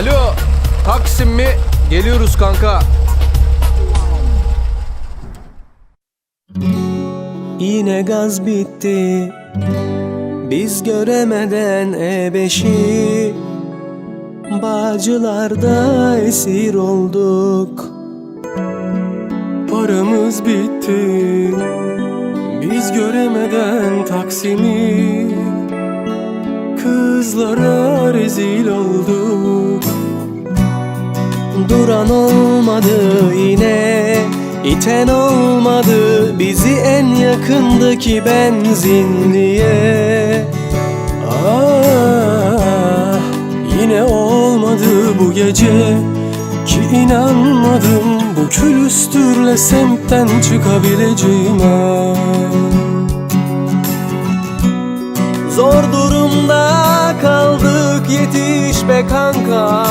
Alo, Taksim mi? Geliyoruz kanka. Yine gaz bitti. Biz göremeden E5'i Bağcılarda esir olduk. Paramız bitti. Biz göremeden Taksim'i. Kızlara rezil olduk Duran olmadı yine. İten olmadı bizi en yakındaki benzinliğe Ah yine olmadı bu gece Ki inanmadım bu külüstürle semtten çıkabileceğime. Zor durumda kaldık yetiş be kanka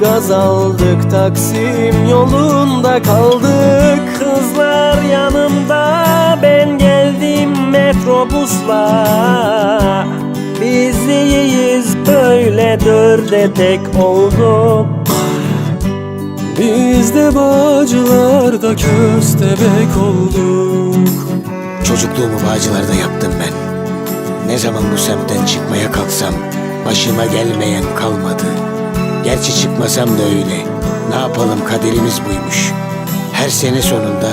gaz aldık Taksim yolunda kaldık Kızlar yanımda ben geldim metrobusla Biz iyiyiz böyle dörde tek olduk Biz de bağcılarda köstebek olduk Çocukluğumu Bağcılar'da yaptım ben. Ne zaman bu semtten çıkmaya kalksam başıma gelmeyen kalmadı. Gerçi çıkmasam da öyle. Ne yapalım kaderimiz buymuş. Her sene sonunda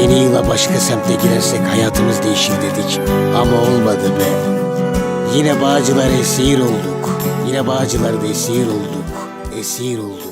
yeni yıla başka semte girersek hayatımız değişir dedik. Ama olmadı be. Yine Bağcılar esir olduk. Yine Bağcılar'da esir olduk. Esir olduk.